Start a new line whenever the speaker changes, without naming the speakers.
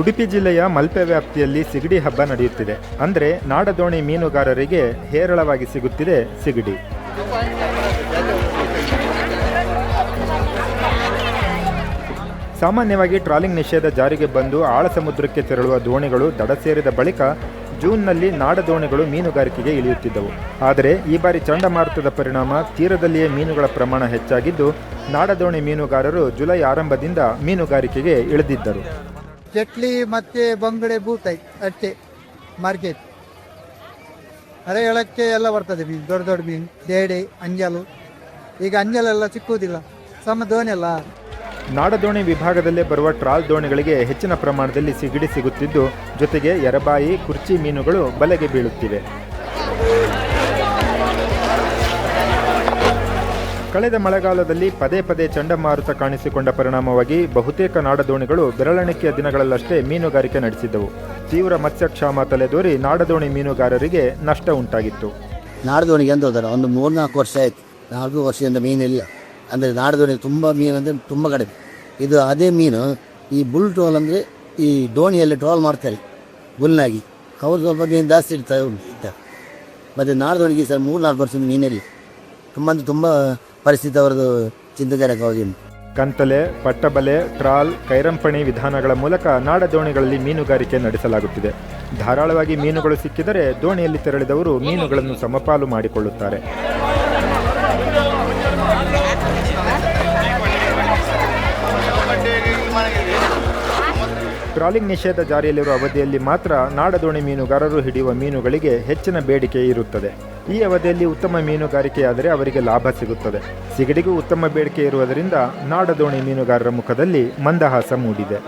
ಉಡುಪಿ ಜಿಲ್ಲೆಯ ಮಲ್ಪೆ ವ್ಯಾಪ್ತಿಯಲ್ಲಿ ಸಿಗಡಿ ಹಬ್ಬ ನಡೆಯುತ್ತಿದೆ. ಅಂದರೆ ನಾಡದೋಣಿ ಮೀನುಗಾರರಿಗೆ ಹೇರಳವಾಗಿ ಸಿಗುತ್ತಿದೆ ಸಿಗಡಿ. ಸಾಮಾನ್ಯವಾಗಿ ಟ್ರಾಲಿಂಗ್ ನಿಷೇಧ ಜಾರಿಗೆ ಬಂದು ಆಳ ಸಮುದ್ರಕ್ಕೆ ತೆರಳುವ ದೋಣಿಗಳು ದಡ ಸೇರಿದ ಬಳಿಕ ಜೂನ್ನಲ್ಲಿ ನಾಡದೋಣಿಗಳು ಮೀನುಗಾರಿಕೆಗೆ ಇಳಿಯುತ್ತಿದ್ದವು. ಆದರೆ ಈ ಬಾರಿ ಚಂಡಮಾರುತದ ಪರಿಣಾಮ ತೀರದಲ್ಲಿಯೇ ಮೀನುಗಳ ಪ್ರಮಾಣ ಹೆಚ್ಚಾಗಿದ್ದು, ನಾಡದೋಣಿ ಮೀನುಗಾರರು ಜುಲೈ ಆರಂಭದಿಂದ ಮೀನುಗಾರಿಕೆಗೆ ಇಳಿದಿದ್ದರು.
ಚಟ್ಲಿ ಮತ್ತೆ ಬಂಗಡೆ ಬೂತೈ ಅಷ್ಟೇ, ಮಾರ್ಕೆಟ್. ಅರೆ ಹೇಳಕ್ಕೆ ಎಲ್ಲ ಬರ್ತದೆ ಮೀನು, ದೊಡ್ಡ ದೊಡ್ಡ ಮೀನು, ದೇಡೆ, ಅಂಜಲು. ಈಗ ಅಂಜಲೆಲ್ಲ ಸಿಕ್ಕುವುದಿಲ್ಲ ಸಮ ದೋಣಿ ಅಲ್ಲ.
ನಾಡದೋಣಿ ವಿಭಾಗದಲ್ಲೇ ಬರುವ ಟ್ರಾಲ್ ದೋಣಿಗಳಿಗೆ ಹೆಚ್ಚಿನ ಪ್ರಮಾಣದಲ್ಲಿ ಸಿಗಡಿ ಸಿಗುತ್ತಿದ್ದು, ಜೊತೆಗೆ ಎರಬಾಯಿ, ಕುರ್ಚಿ ಮೀನುಗಳು ಬಲೆಗೆ ಬೀಳುತ್ತಿವೆ. ಕಳೆದ ಮಳೆಗಾಲದಲ್ಲಿ ಪದೇ ಪದೇ ಚಂಡಮಾರುತ ಕಾಣಿಸಿಕೊಂಡ ಪರಿಣಾಮವಾಗಿ ಬಹುತೇಕ ನಾಡದೋಣಿಗಳು ಬೆರಳೆಣಿಕೆಯ ದಿನಗಳಲ್ಲಷ್ಟೇ ಮೀನುಗಾರಿಕೆ ನಡೆಸಿದ್ದವು. ತೀವ್ರ ಮತ್ಸ್ಯಕ್ಷಾಮ ತಲೆದೋರಿ ನಾಡದೋಣಿ ಮೀನುಗಾರರಿಗೆ ನಷ್ಟ ಉಂಟಾಗಿತ್ತು.
ನಾಡದೋಣಿಗೆ ಎಂದು ಹೋದಾರೆ ಒಂದು ಮೂರ್ನಾಲ್ಕು ವರ್ಷ ಆಯಿತು. ನಾಲ್ಕು ವರ್ಷದಿಂದ ಮೀನಿಲ್ಲ. ಅಂದರೆ ನಾಡದೋಣಿ ತುಂಬ ಮೀನು ಅಂದರೆ ತುಂಬ ಕಡಿಮೆ. ಇದು ಅದೇ ಮೀನು, ಈ ಬುಲ್ ಟ್ರೋಲ್ ಅಂದರೆ ಈ ದೋಣಿಯಲ್ಲಿ ಟ್ರೋಲ್ ಮಾಡ್ತಾರೆ, ಬುಲ್ನಾಗಿ. ಅವ್ರು ಸ್ವಲ್ಪ ಮೀನು ಜಾಸ್ತಿ ಇಡ್ತಾ ಇರ್ತಾರೆ ಮತ್ತು ನಾಡದೋಣಿಗೆ ಸರ್ ಮೂರು ನಾಲ್ಕು ವರ್ಷದಿಂದ ಮೀನಿಲ್ಲ. ತುಂಬ ಅಂದರೆ ತುಂಬ ಪರಿಸ್ಥಿತಿ ಅವರದು ಚಿಂತಾಜನಕವಾಗಿ
ಕಂತಲೆ, ಪಟ್ಟಬಲೆ, ಟ್ರಾಲ್, ಕೈರಂಪಣಿ ವಿಧಾನಗಳ ಮೂಲಕ ನಾಡ ದೋಣಿಗಳಲ್ಲಿ ಮೀನುಗಾರಿಕೆ ನಡೆಸಲಾಗುತ್ತಿದೆ. ಧಾರಾಳವಾಗಿ ಮೀನುಗಳು ಸಿಕ್ಕಿದರೆ ದೋಣಿಯಲ್ಲಿ ತೆರಳಿದವರು ಮೀನುಗಳನ್ನು ಸಮಪಾಲು ಮಾಡಿಕೊಳ್ಳುತ್ತಾರೆ. ಟ್ರಾಲಿಂಗ್ ನಿಷೇಧ ಜಾರಿಯಲ್ಲಿರುವ ಅವಧಿಯಲ್ಲಿ ಮಾತ್ರ ನಾಡದೋಣಿ ಮೀನುಗಾರರು ಹಿಡಿಯುವ ಮೀನುಗಳಿಗೆ ಹೆಚ್ಚಿನ ಬೇಡಿಕೆ ಇರುತ್ತದೆ. ಈ ಅವಧಿಯಲ್ಲಿ ಉತ್ತಮ ಮೀನುಗಾರಿಕೆಯಾದರೆ ಅವರಿಗೆ ಲಾಭ ಸಿಗುತ್ತದೆ. ಸಿಗಡಿಗೂ ಉತ್ತಮ ಬೇಡಿಕೆ ಇರುವುದರಿಂದ ನಾಡದೋಣಿ ಮೀನುಗಾರರ ಮುಖದಲ್ಲಿ ಮಂದಹಾಸ ಮೂಡಿದೆ.